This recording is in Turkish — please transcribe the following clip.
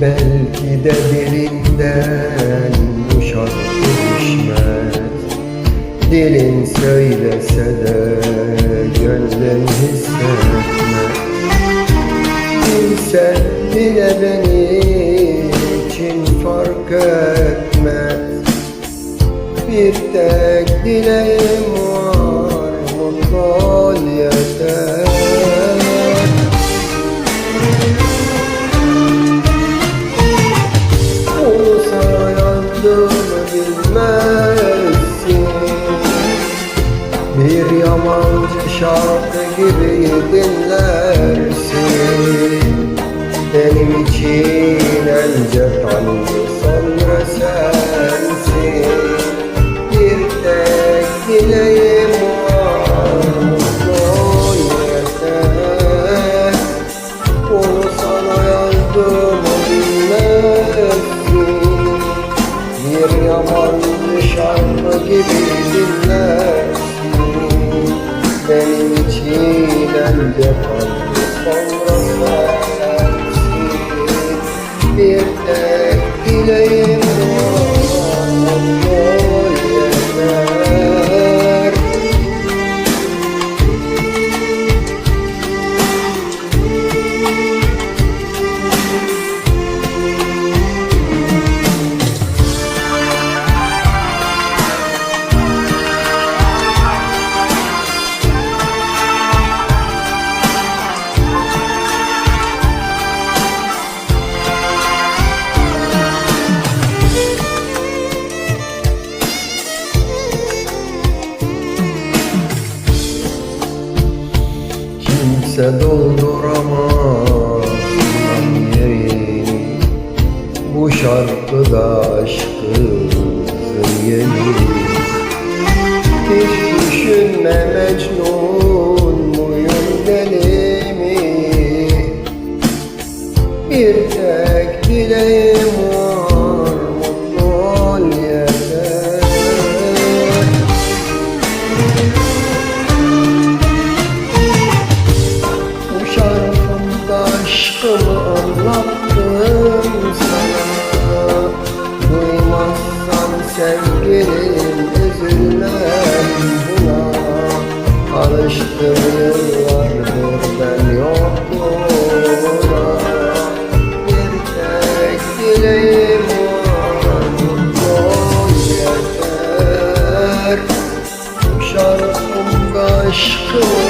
Bir de dilinden bu şarkı düşmez. Dilin söylese de gönlün hissetmez. Bilsen bile benim için fark etmez. Bir tek dileğim var mutlu Bir yamancı şarkı gibi dinlersin. Benim için önce Tanrı sonra sensin. Bir tek dileğim var ol yeter onu sana yazdığımı bilmezsin Bir yabancı şarkı gibi dinlersin Benim için önce kaldı sonra Bir tek Hiç düşünme Mecnun muyum deli mi Bir tek dileğim var mutlu ol Bu şarkımda aşkımı anlattım sana. Duymazsan sevgilim aşkımı